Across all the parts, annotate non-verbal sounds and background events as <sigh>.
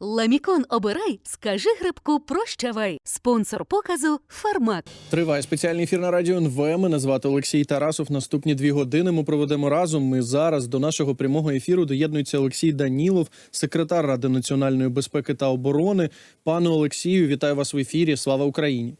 Ламікон обирай, скажи грибку прощавай. Спонсор показу Фармат. Триває спеціальний ефір на радіо НВ. Мене звати Олексій Тарасов. Наступні дві години ми проведемо разом. Ми зараз до нашого прямого ефіру доєднується Олексій Данілов, секретар Ради національної безпеки та оборони. Пане Олексію, вітаю вас в ефірі. Слава Україні!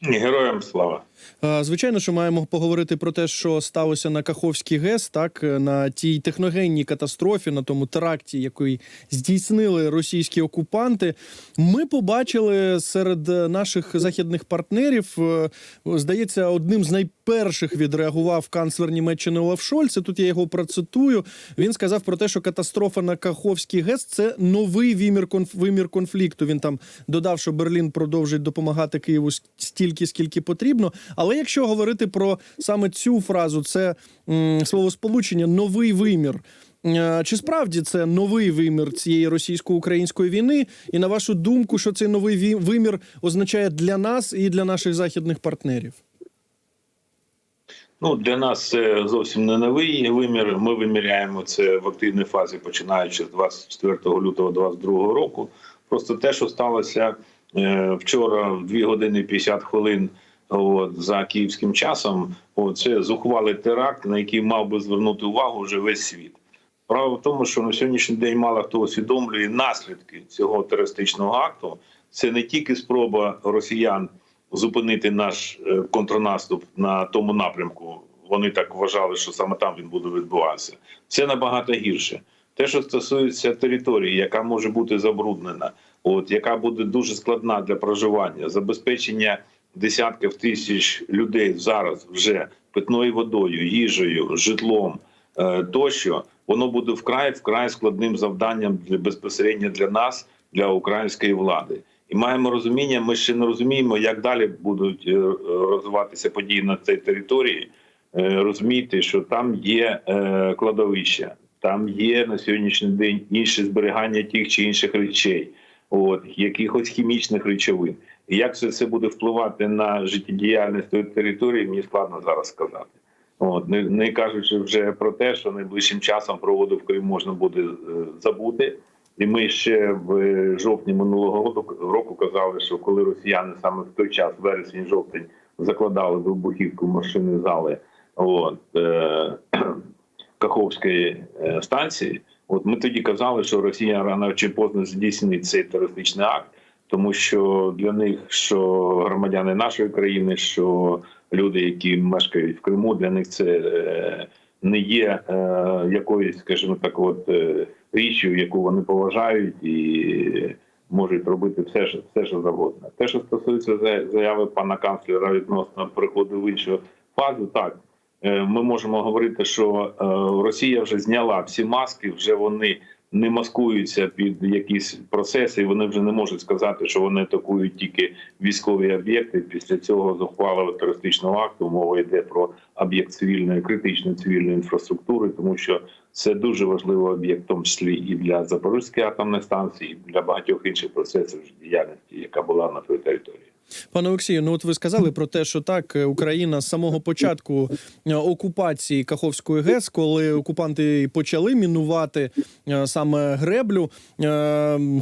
Героям слава. Е, Звичайно, що маємо поговорити про те, що сталося на Каховський ГЕС, так е, на тій техногенній катастрофі, на тому теракті, який здійснили російські окупанти. Ми побачили серед наших західних партнерів, е, здається, одним з найперших відреагував канцлер Німеччини Олаф Шольц. Тут я його процитую. Він сказав про те, що катастрофа на Каховський ГЕС це новий вимір вимір конфлікту. Він там додав, що Берлін продовжить допомагати Києву стільки, скільки потрібно. Але якщо говорити про саме цю фразу, це м, словосполучення новий вимір. Е, Чи справді це новий вимір цієї російсько-української війни? І на вашу думку, що цей новий вимір означає для нас і для наших західних партнерів? Ну для нас це зовсім не новий вимір. Ми виміряємо це в активній фазі, починаючи з 24 лютого 2022 року. Просто те, що сталося е, вчора, в 2 години 50 хвилин. От, за київським часом, от, це зухвалий теракт, на який мав би звернути увагу вже весь світ. Справа в тому, що на сьогоднішній день мало хто усвідомлює наслідки цього терористичного акту. Це не тільки спроба росіян зупинити наш е, контрнаступ на тому напрямку. Вони так вважали, що саме там він буде відбуватися. Це набагато гірше. Те, що стосується території, яка може бути забруднена, от яка буде дуже складна для проживання, забезпечення десятків тисяч людей зараз вже питною водою, їжею, житлом е, тощо, воно буде вкрай вкрай складним завданням для безпосередньо для нас, для української влади. І маємо розуміння. Ми ще не розуміємо, як далі будуть е, розвиватися події на цій території. Е, Розумієте, що там є е, кладовища, там є на сьогоднішній день інше зберігання тих чи інших речей, от якихось хімічних речовин. І як це все буде впливати на життєдіяльність тої території, мені складно зараз сказати. От не, не кажучи вже про те, що найближчим часом проводу в Криму можна буде е, забути. І ми ще в е, жовтні минулого року, року казали, що коли росіяни саме в той час, вересень, жовтень, закладали вибухівку машини зали от, е, <clears throat> Каховської е, станції, от ми тоді казали, що Росія рано чи поздно здійснить цей терористичний акт, тому що для них, що громадяни нашої країни, що люди, які мешкають в Криму, для них це е, не є е, якоюсь, скажімо так, от е, річчю, яку вони поважають і можуть робити все, що все, що завгодно. Те, що стосується за- заяви пана канцлера відносно приходу в іншу фазу, так ми можемо говорити, що е, Росія вже зняла всі маски, вже вони не маскуються під якісь процеси, вони вже не можуть сказати, що вони атакують тільки військові об'єкти. Після цього зухвалого терористичного акту мова йде про об'єкт цивільної критичної цивільної інфраструктури, тому що це дуже важливий об'єкт, в тому числі і для Запорізької атомної станції, і для багатьох інших процесів діяльності, яка була на той території. Пане Олексію, ну от ви сказали про те, що так е, Україна з самого початку е, окупації Каховської ГЕС, коли окупанти почали мінувати е, саме греблю,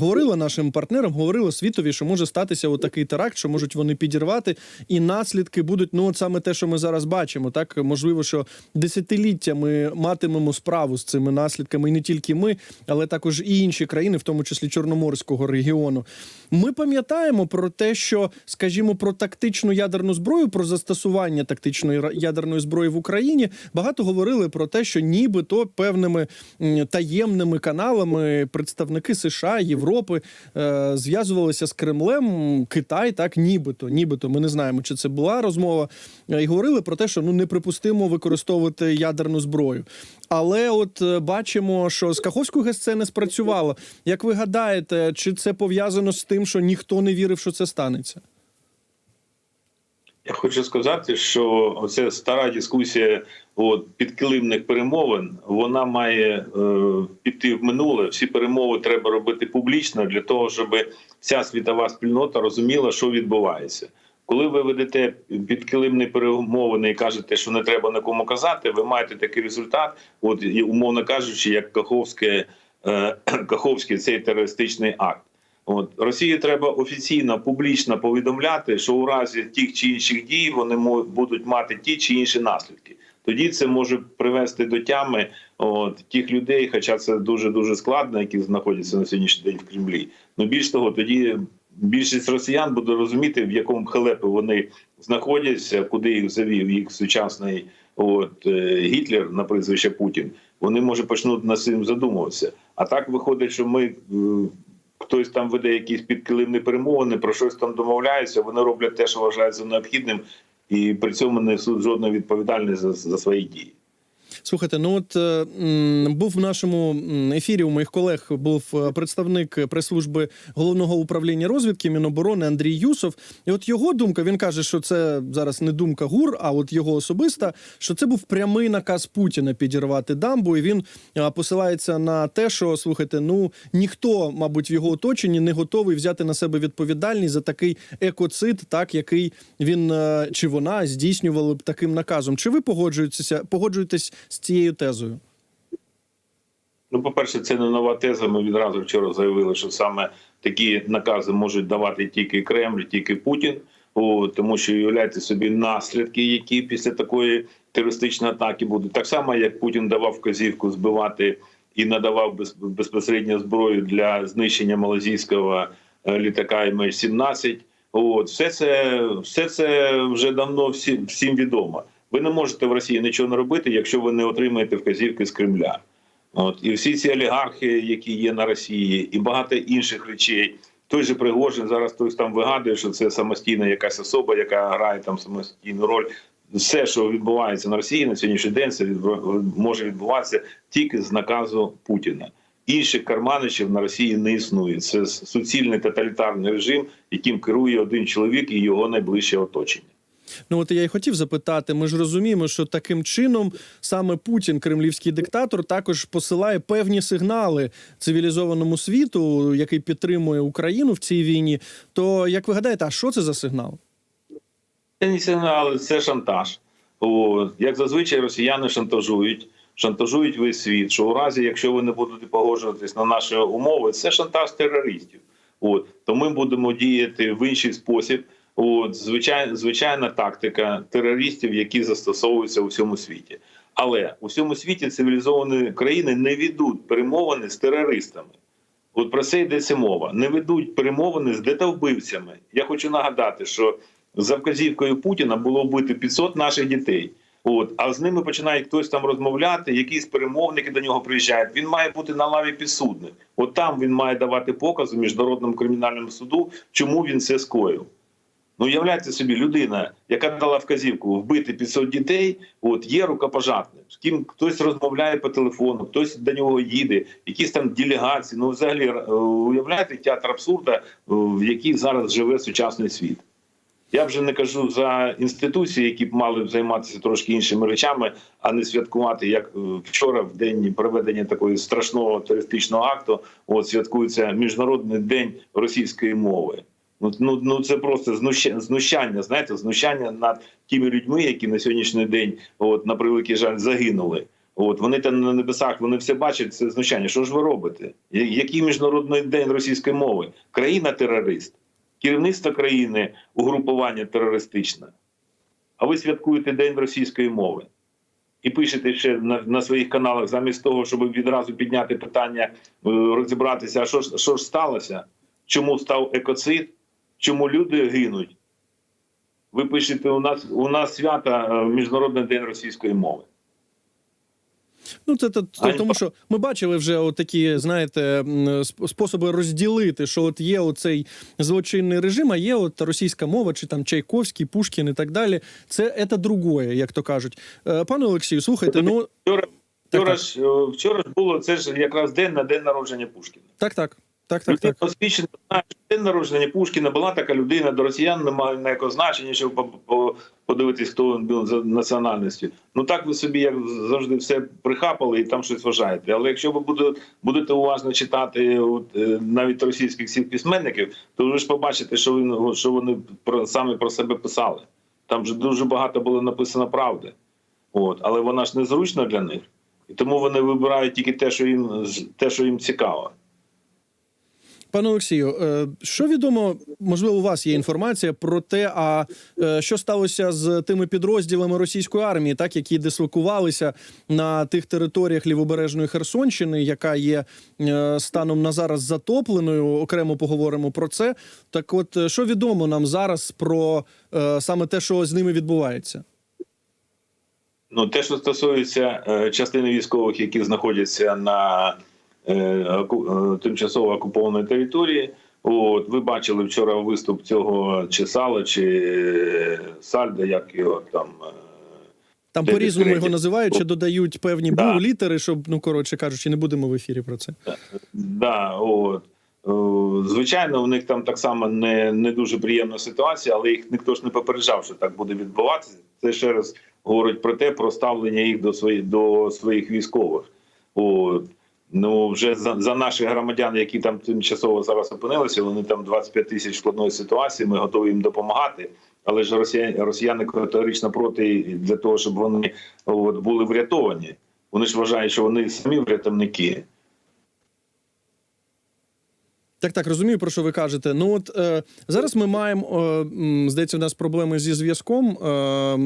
говорила нашим партнерам, говорила світові, що може статися отакий теракт, що можуть вони підірвати, і наслідки будуть ну от саме те, що ми зараз бачимо. Так можливо, що десятиліття ми матимемо справу з цими наслідками, і не тільки ми, але також і інші країни, в тому числі Чорноморського регіону. Ми пам'ятаємо про те, що, скажімо, про тактичну ядерну зброю, про застосування тактичної ядерної зброї в Україні багато говорили про те, що нібито певними таємними каналами представники США, Європи е, зв'язувалися з Кремлем. Китай, так нібито, нібито. Ми не знаємо, чи це була розмова, е, і говорили про те, що ну неприпустимо використовувати ядерну зброю. Але от е, бачимо, що з Каховською ГЕС це не спрацювало. Як ви гадаєте, чи це пов'язано з тим, що ніхто не вірив, що це станеться? Хочу сказати, що оця стара дискусія от, підкилимних перемовин вона має е, піти в минуле. Всі перемови треба робити публічно для того, щоб вся світова спільнота розуміла, що відбувається. Коли ви ведете підкилимні перемовини і кажете, що не треба нікому казати, ви маєте такий результат, от умовно кажучи, як Каховське е, <clears throat> Каховський цей терористичний акт. От Росії треба офіційно публічно повідомляти, що у разі тих чи інших дій вони будуть мати ті чи інші наслідки. Тоді це може привести до тями от тих людей, хоча це дуже дуже складно, які знаходяться на сьогоднішній день в Кремлі. Ну більш того, тоді більшість росіян буде розуміти, в якому халепі вони знаходяться, куди їх завів їх сучасний от е, Гітлер на прізвище Путін. Вони може почнуть над цим задумуватися. А так виходить, що ми. Хтось там веде якісь підкилимні перемовини, про щось там домовляються. Вони роблять те, що вважають за необхідним, і при цьому не несуть жодної відповідальності за, за свої дії. Слухайте, ну от е, був в нашому ефірі у моїх колег був е, представник прес-служби головного управління розвідки Міноборони Андрій Юсов. І от його думка, він каже, що це зараз не думка ГУР, а от його особиста, що це був прямий наказ Путіна підірвати дамбу. І він е, посилається на те, що слухайте, ну ніхто, мабуть, в його оточенні не готовий взяти на себе відповідальність за такий екоцид, так який він чи вона здійснювали б таким наказом. Чи ви погоджуєтеся, погоджуєтесь з цією тезою? Ну, по-перше, це не нова теза. Ми відразу вчора заявили, що саме такі накази можуть давати тільки Кремль, тільки Путін. О, тому що уявляйте собі наслідки, які після такої терористичної атаки будуть. Так само, як Путін давав вказівку збивати і надавав без, безпосередньо зброю для знищення малазійського е, літака MH17. От все це, все це вже давно всі, всім відомо. Ви не можете в Росії нічого не робити, якщо ви не отримаєте вказівки з Кремля. От і всі ці олігархи, які є на Росії, і багато інших речей. Той же Пригожин зараз хтось там вигадує, що це самостійна якась особа, яка грає там самостійну роль. Все, що відбувається на Росії на сьогоднішній день, це може відбуватися тільки з наказу Путіна. Інших карманичів на Росії не існує. Це суцільний тоталітарний режим, яким керує один чоловік і його найближче оточення. Ну от я й хотів запитати. Ми ж розуміємо, що таким чином саме Путін, кремлівський диктатор, також посилає певні сигнали цивілізованому світу, який підтримує Україну в цій війні. То як ви гадаєте, а що це за сигнал? Це не сигнал, це шантаж. От. Як зазвичай росіяни шантажують, шантажують весь світ, що у разі, якщо ви не будете погоджуватись на наші умови, це шантаж терористів. От. То ми будемо діяти в інший спосіб. От, звичай, звичайна тактика терористів, які застосовуються у всьому світі. Але у всьому світі цивілізовані країни не ведуть перемовини з терористами. От про це йдеться мова. Не ведуть перемовини з детовбивцями. Я хочу нагадати, що за вказівкою Путіна було вбито 500 наших дітей. От, а з ними починає хтось там розмовляти, якісь перемовники до нього приїжджають. Він має бути на лаві підсудних. От там він має давати покази міжнародному кримінальному суду, чому він це скоїв. Ну, уявляйте собі, людина, яка дала вказівку вбити 500 дітей, от є рукопожатним. З ким хтось розмовляє по телефону, хтось до нього їде, якісь там делегації. Ну, взагалі, е, уявляєте театр абсурда, е, в який зараз живе сучасний світ. Я вже не кажу за інституції, які б мали займатися трошки іншими речами, а не святкувати, як е, вчора, в день проведення такого страшного терористичного акту. От святкується міжнародний день російської мови. Ну, ну, ну це просто знущання, знущання, знаєте, знущання над тими людьми, які на сьогоднішній день, от на превеликий жаль, загинули. От вони там на небесах, вони все бачать. Це знущання. Що ж ви робите? Який міжнародний день російської мови? Країна терорист, керівництво країни угрупування терористичне. А ви святкуєте День російської мови і пишете ще на, на своїх каналах, замість того, щоб відразу підняти питання, е, розібратися, а що ж що ж сталося? Чому став екоцид? Чому люди гинуть? Ви пишете, у нас у нас свято е, Міжнародний день російської мови. Ну, це то, Ганьба. тому, що ми бачили вже от такі, знаєте, способи розділити, що от є оцей злочинний режим, а є от російська мова, чи там Чайковський, Пушкін і так далі. Це це другое, як то кажуть. Е, Пане Олексію, слухайте, ну Вчора, Так, вчора так. ж е, вчора ж було це ж якраз день на день народження Пушкіна. так, так, так, так, так. освічена знає, що день народження Пушкіна була така людина, до росіян немає ніякого значення, щоб по- по- подивитись, хто він був за національністю. Ну так ви собі як завжди все прихапали і там щось вважаєте. Але якщо ви будете, уважно читати от, е, навіть російських всіх письменників, то ви ж побачите, що він що вони про саме про себе писали. Там же дуже багато було написано правди. От, але вона ж незручна для них. І тому вони вибирають тільки те, що їм те, що їм цікаво. Пане Олексію, е, що відомо, можливо, у вас є інформація про те, а е, що сталося з тими підрозділами російської армії, так які дислокувалися на тих територіях лівобережної Херсонщини, яка є е, станом на зараз затопленою. Окремо поговоримо про це. Так, от що відомо нам зараз про саме те, що з ними відбувається? Ну, те, що стосується частини військових, які знаходяться на тимчасово окупованій території. От ви бачили вчора виступ цього чи Сала, чи е, Сальда, як його там. е, Там по-різному його називають чи додають певні Да. бу літери, щоб ну коротше кажучи, не будемо в ефірі про це. Да, от. Е, Звичайно, у них там так само не, не дуже приємна ситуація, але їх ніхто ж не попереджав, що так буде відбуватися. Це ще раз говорить про те, про ставлення їх до своїх до своїх військових. От. Ну вже за, за наших громадян, які там тимчасово зараз опинилися, вони там 25 тисяч складної ситуації. Ми готові їм допомагати. Але ж росіяни, росіяни категорично проти для того, щоб вони от, були врятовані. Вони ж вважають, що вони самі врятівники. Так, так, розумію, про що ви кажете. Ну от е, зараз ми маємо, е, здається, у нас проблеми зі зв'язком. Е,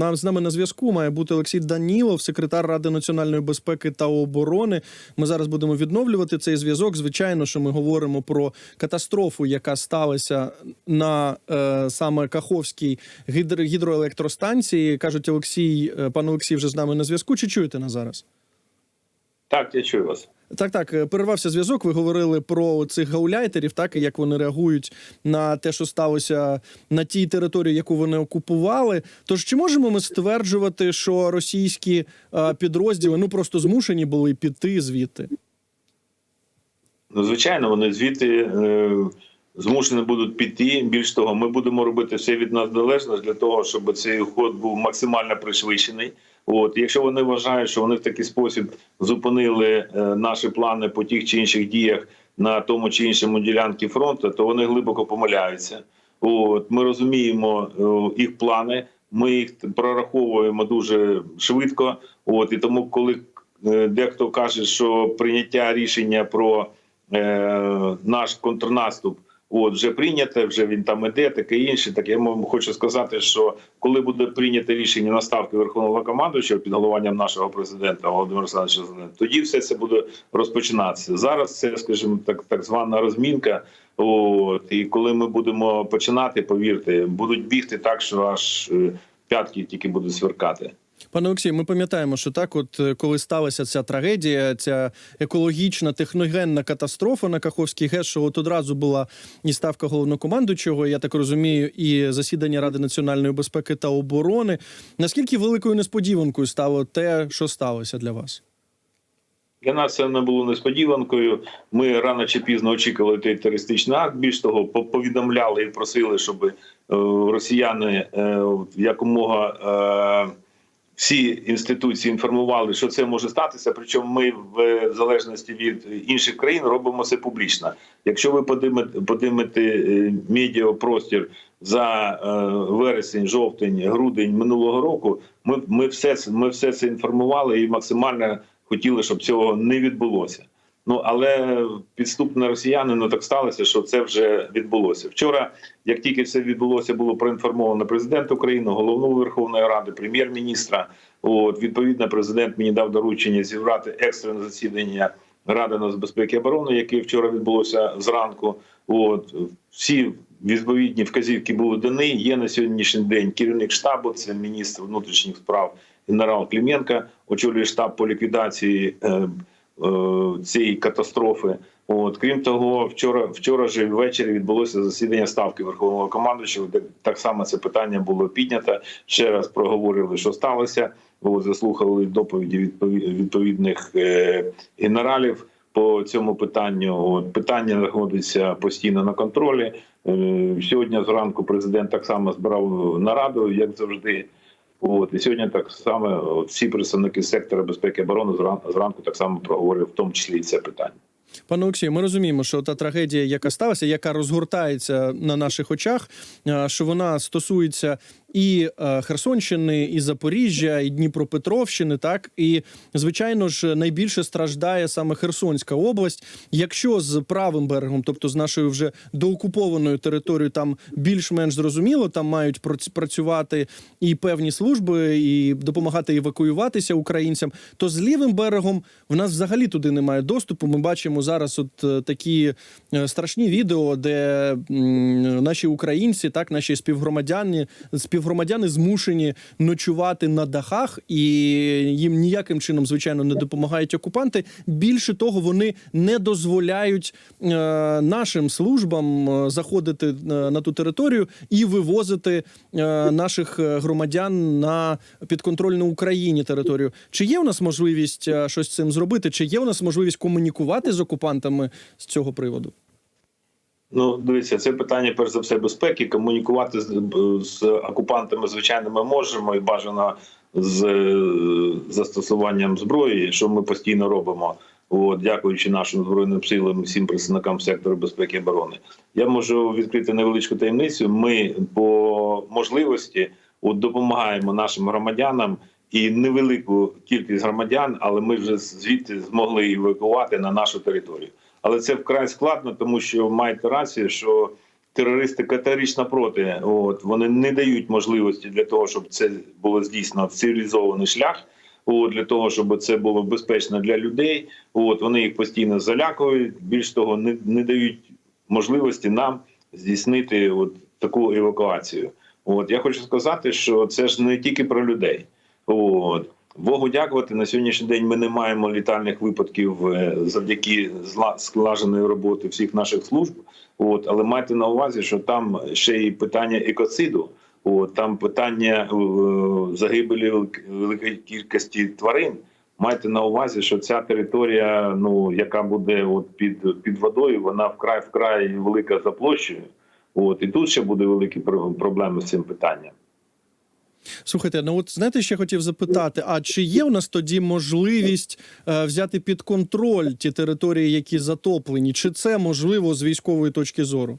нам з нами на зв'язку має бути Олексій Данілов, секретар Ради національної безпеки та оборони. Ми зараз будемо відновлювати цей зв'язок. Звичайно, що ми говоримо про катастрофу, яка сталася на е, саме Каховській гідр- гідроелектростанції. кажуть, Олексій, е, пан Олексій вже з нами на зв'язку. Чи чуєте нас зараз? Так, я чую вас. Так, так, е, перервався зв'язок. Ви говорили про цих гауляйтерів, так і як вони реагують на те, що сталося на тій території, яку вони окупували. Тож чи можемо ми стверджувати, що російські е, підрозділи ну просто змушені були піти звідти? Ну, звичайно, вони звідти е, змушені будуть піти. Більш того, ми будемо робити все від нас залежне для того, щоб цей ход був максимально пришвидшений. От, якщо вони вважають, що вони в такий спосіб зупинили е, наші плани по тих чи інших діях на тому чи іншому ділянці фронту, то вони глибоко помиляються. От, ми розуміємо е, їх плани, ми їх прораховуємо дуже швидко. От, і тому, коли е, дехто каже, що прийняття рішення про е, наш контрнаступ от вже прийняте, вже він там іде, таке інше. Так я хочу сказати, що коли буде прийнято рішення на ставки Верховного командуючого під головуванням нашого президента Володимира Олександровича Зеленського, тоді все це буде розпочинатися. Зараз це, скажімо, так, так звана розмінка. От і коли ми будемо починати, повірте, будуть бігти так, що аж е, п'ятки тільки будуть сверкати. Пане Олексію, ми пам'ятаємо, що так, от е, коли сталася ця трагедія, ця екологічна техногенна катастрофа на Каховській ГЕС, що от одразу була і ставка головнокомандуючого, я так розумію, і засідання Ради національної безпеки та оборони. Наскільки великою несподіванкою стало те, що сталося для вас? Для нас це не було несподіванкою. Ми рано чи пізно очікували той терористичний акт. Більш того, повідомляли і просили, щоб е, росіяни е, якомога. Всі інституції інформували, що це може статися. Причому ми, в залежності від інших країн, робимо це публічно. Якщо ви подимете е, медіапростір за е, вересень, жовтень, грудень минулого року, ми, ми, все, ми все це інформували і максимально хотіли, щоб цього не відбулося. Ну але підступні росіяни ну так сталося, що це вже відбулося. Вчора, як тільки все відбулося, було проінформовано президент України, голову Верховної Ради, прем'єр-міністра. От відповідно, президент мені дав доручення зібрати екстрене засідання Ради нацбезпеки і оборони, яке вчора відбулося зранку. От всі відповідні вказівки були дані. Є на сьогоднішній день керівник штабу, це міністр внутрішніх справ генерал Клименко, очолює штаб по ліквідації. е, цієї катастрофи. От крім того, вчора вчора ж ввечері відбулося засідання ставки верховного командуючого, де так само це питання було піднято. Ще раз проговорили, що сталося. От, заслухали доповіді відповідних е, генералів по цьому питанню. От, питання знаходиться постійно на контролі. Е, сьогодні зранку президент так само збирав нараду, як завжди. От і сьогодні так само от, всі представники сектора безпеки і оборони зран- зранку так само проговорили, в тому числі і це питання. Пане Олексію, ми розуміємо, що та трагедія, яка сталася, яка розгортається на наших очах, е, що вона стосується і е, Херсонщини, і Запоріжжя, і Дніпропетровщини. Так і звичайно ж найбільше страждає саме Херсонська область. Якщо з правим берегом, тобто з нашою вже доокупованою територією, там більш-менш зрозуміло, там мають прац- працювати і певні служби, і допомагати евакуюватися українцям. То з лівим берегом в нас взагалі туди немає доступу. Ми бачимо зараз от е, такі е, страшні відео, де наші українці, так наші співгромадяни, співгромадяни змушені ночувати на дахах, і їм ніяким чином, звичайно, не допомагають окупанти. Більше того, вони не дозволяють е, нашим службам е, заходити е, на ту територію і вивозити е, наших е, громадян на підконтрольну Україні територію. Чи є у нас можливість щось з цим зробити? Чи є у нас можливість комунікувати з окупантами з цього приводу? Ну, дивіться, це питання перш за все безпеки. Комунікувати з, з окупантами, звичайно, ми можемо і бажано з застосуванням зброї, що ми постійно робимо. От, дякуючи нашим збройним силам, всім представникам сектору безпеки і оборони. Я можу відкрити невеличку таємницю. Ми по можливості от, допомагаємо нашим громадянам і невелику кількість громадян, але ми вже звідти змогли евакувати на нашу територію. Але це вкрай складно, тому що маєте рацію, що терористи категорично проти. От вони не дають можливості для того, щоб це було здійснено в цивілізований шлях. От, для того, щоб це було безпечно для людей. От вони їх постійно залякують. Більш того, не, не дають можливості нам здійснити от таку евакуацію. От я хочу сказати, що це ж не тільки про людей. От Богу дякувати на сьогоднішній день. Ми не маємо літальних випадків е, завдяки склаженої роботи всіх наших служб. От, але майте на увазі, що там ще й питання екоциду. От там питання е, загибелі великої кількості тварин. Майте на увазі, що ця територія, ну яка буде от під, під водою, вона вкрай вкрай велика за площею. От і тут ще буде великі проблеми з цим питанням. Слухайте, ну от знаєте, ще хотів запитати: а чи є у нас тоді можливість е, взяти під контроль ті території, які затоплені? Чи це можливо з військової точки зору?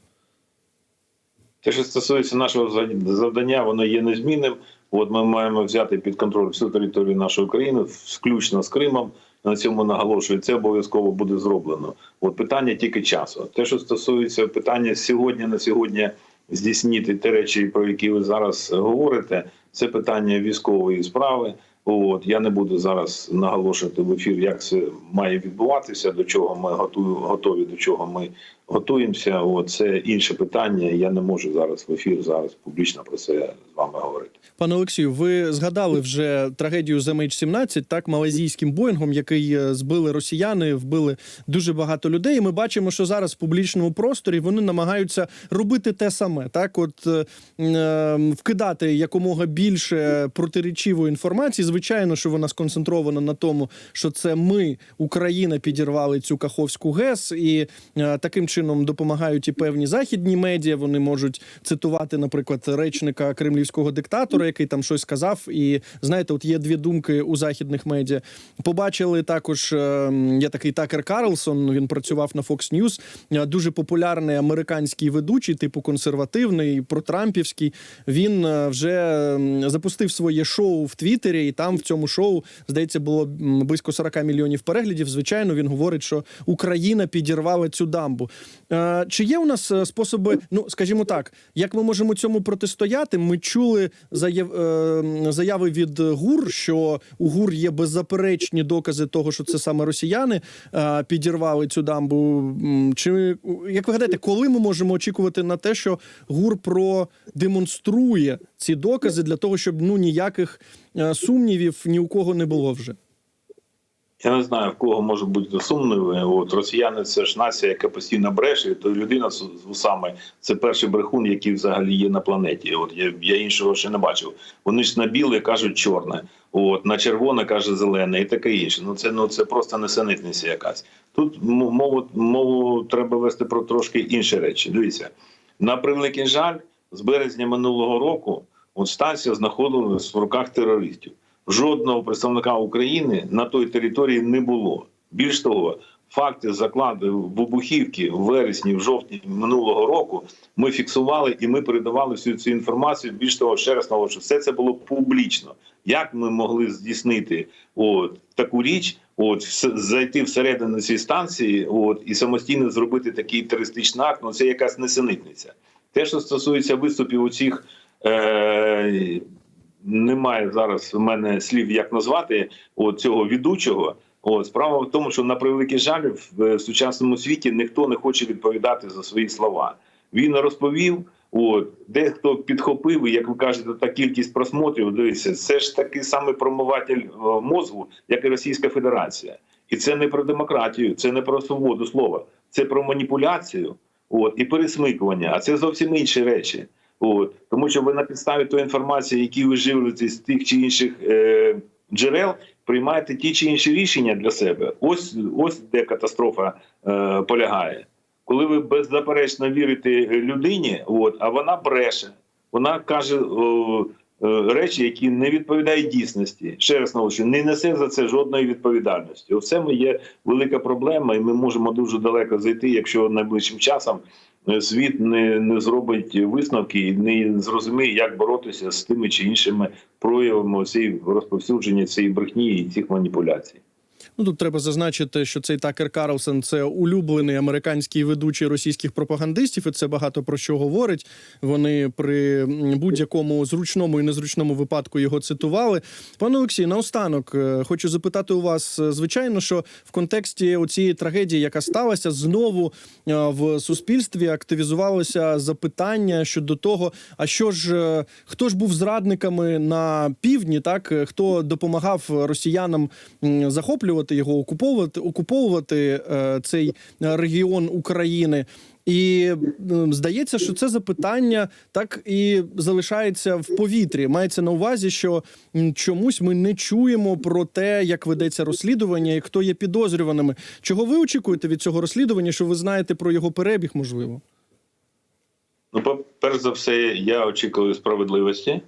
Те, що стосується нашого за- завдання, воно є незмінним. От ми маємо взяти під контроль всю територію нашої України, включно з Кримом. На цьому наголошую, це обов'язково буде зроблено. От питання тільки часу. Те, що стосується питання сьогодні на сьогодні здійснити ті речі, про які ви зараз говорите, це питання військової справи. От я не буду зараз наголошувати в ефір, як це має відбуватися, до чого ми готую, готові, до чого ми готуємося. От це інше питання. Я не можу зараз в ефір зараз публічно про це з вами говорити. Пане Олексію, ви згадали вже трагедію з MH17, так малазійським боїнгом, який е, збили росіяни, вбили дуже багато людей. І ми бачимо, що зараз в публічному просторі вони намагаються робити те саме, так от е, е, вкидати якомога більше протирічивої інформації. Звичайно, що вона сконцентрована на тому, що це ми, Україна, підірвали цю Каховську ГЕС, і е, таким чином допомагають і певні західні медіа. Вони можуть цитувати, наприклад, речника кремлівського диктатора, який там щось сказав. І знаєте, от є дві думки у західних медіа. Побачили також е, є такий Такер Карлсон. Він працював на Fox News, е, дуже популярний американський ведучий, типу консервативний, протрампівський. Він е, вже запустив своє шоу в Твіттері, і там в цьому шоу здається було близько 40 мільйонів переглядів. Звичайно, він говорить, що Україна підірвала цю дамбу. Е, Чи є у нас е, способи, ну скажімо так, як ми можемо цьому протистояти? Ми чули е, заяви від ГУР, що у ГУР є беззаперечні докази того, що це саме росіяни підірвали цю дамбу. Чи як ви гадаєте, коли ми можемо очікувати на те, що ГУР продемонструє ці докази для того, щоб ну ніяких сумнівів ні у кого не було вже? Я не знаю, в кого може бути сумніви. От росіяни це ж нація, яка постійно бреше, то людина з це перший брехун, який взагалі є на планеті. От я, я іншого ще не бачив. Вони ж на біле кажуть чорне, от на червоне каже зелене і таке інше. Ну це ну це просто несенітниця якась. Тут мову мову треба вести про трошки інші речі. Дивіться, на превеликий жаль, з березня минулого року от станція знаходилась в руках терористів жодного представника України на той території не було. Більш того, факти закладу вибухівки в вересні, в жовтні минулого року ми фіксували і ми передавали всю цю інформацію. Більш того, ще раз наголошую, все це було публічно. Як ми могли здійснити от таку річ, от зайти всередину цієї станції, от і самостійно зробити такий терористичний акт? Ну це якась несенітниця. Те, що стосується виступів у цих. Е- немає зараз в мене слів, як назвати от цього ведучого. От справа в тому, що на превеликий жаль, в, сучасному світі ніхто не хоче відповідати за свої слова. Він розповів. От дехто підхопив, і як ви кажете, та кількість просмотрів. Дивіться, це ж такий самий промиватель мозгу, як і Російська Федерація, і це не про демократію, це не про свободу слова, це про маніпуляцію, от і пересмикування. А це зовсім інші речі. От тому, що ви на підставі тої інформації, які ви з тих чи інших е, джерел, приймаєте ті чи інші рішення для себе. Ось ось де катастрофа е, полягає. Коли ви беззаперечно вірите людині, от, а вона бреше, вона каже о, речі, які не відповідають дійсності. Ще раз наголошую, не несе за це жодної відповідальності. Оце ми є велика проблема, і ми можемо дуже далеко зайти, якщо найближчим часом е, світ не, не зробить висновки і не зрозуміє, як боротися з тими чи іншими проявами цієї розповсюдження цієї брехні і цих маніпуляцій. Ну тут треба зазначити, що цей Такер Карлсон це улюблений американський ведучий російських пропагандистів, і це багато про що говорить. Вони при будь-якому зручному і незручному випадку його цитували. Пане Олексій, наостанок е, хочу запитати у вас, е, звичайно, що в контексті цієї трагедії, яка сталася, знову е, в суспільстві активізувалося запитання щодо того, а що ж хто ж був зрадниками на півдні, так хто допомагав росіянам м, захоплювати його, окуповувати, окуповувати е, цей регіон України. І здається, що це запитання так і залишається в повітрі. Мається на увазі, що чомусь ми не чуємо про те, як ведеться розслідування і хто є підозрюваними. Чого ви очікуєте від цього розслідування? Що ви знаєте про його перебіг? Можливо, Ну, перш за все, я очікую справедливості,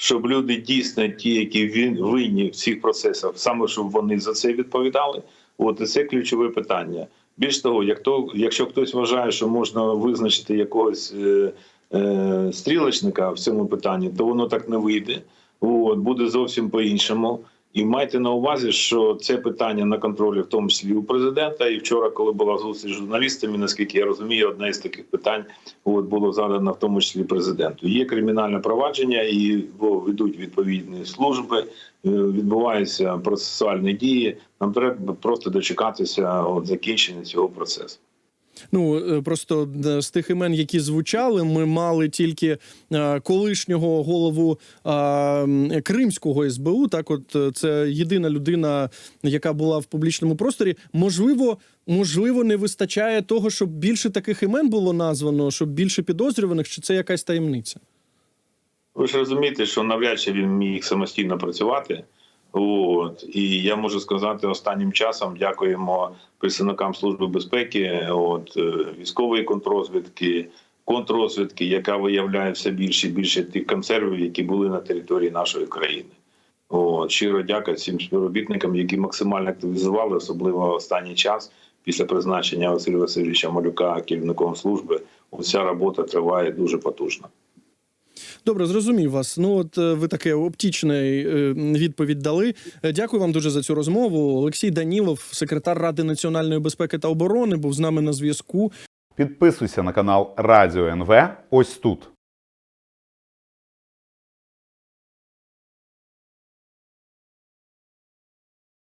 щоб люди дійсно, ті, які винні в цих процесах, саме щоб вони за це відповідали. От і це ключове питання. Більш того, як то, якщо хтось вважає, що можна визначити якогось е, е, стрілочника в цьому питанні, то воно так не вийде. От, буде зовсім по-іншому. І майте на увазі, що це питання на контролі, в тому числі у президента. І вчора, коли була зустріч з журналістами, наскільки я розумію, одне з таких питань от, було задано в тому числі президенту. Є кримінальне провадження, і ведуть відповідні служби, е, відбуваються процесуальні дії. Нам треба просто дочекатися от, закінчення цього процесу. Ну е, просто е, з тих імен, які звучали, ми мали тільки е, колишнього голову Кримського СБУ. Так, от це єдина людина, яка була в публічному просторі. Можливо, можливо, не вистачає того, щоб більше таких імен було названо, щоб більше підозрюваних, чи це якась таємниця? Ви ж розумієте, що навряд чи він міг самостійно працювати. От і я можу сказати, останнім часом дякуємо представникам служби безпеки, от е, військової контррозвідки, контррозвідки, яка виявляє все більше і більше тих консервів, які були на території нашої країни. От, щиро дяка всім співробітникам, які максимально активізували, особливо останній час після призначення Василя Васильовича Малюка керівником служби. Оця робота триває дуже потужно. Добре, зрозумів вас. Ну от е, ви таке оптічне відповідь дали. Е, Дякую вам дуже за цю розмову. Олексій Данілов, секретар Ради національної безпеки та оборони, був з нами на зв'язку. Підписуйся на канал Радіо НВ ось тут.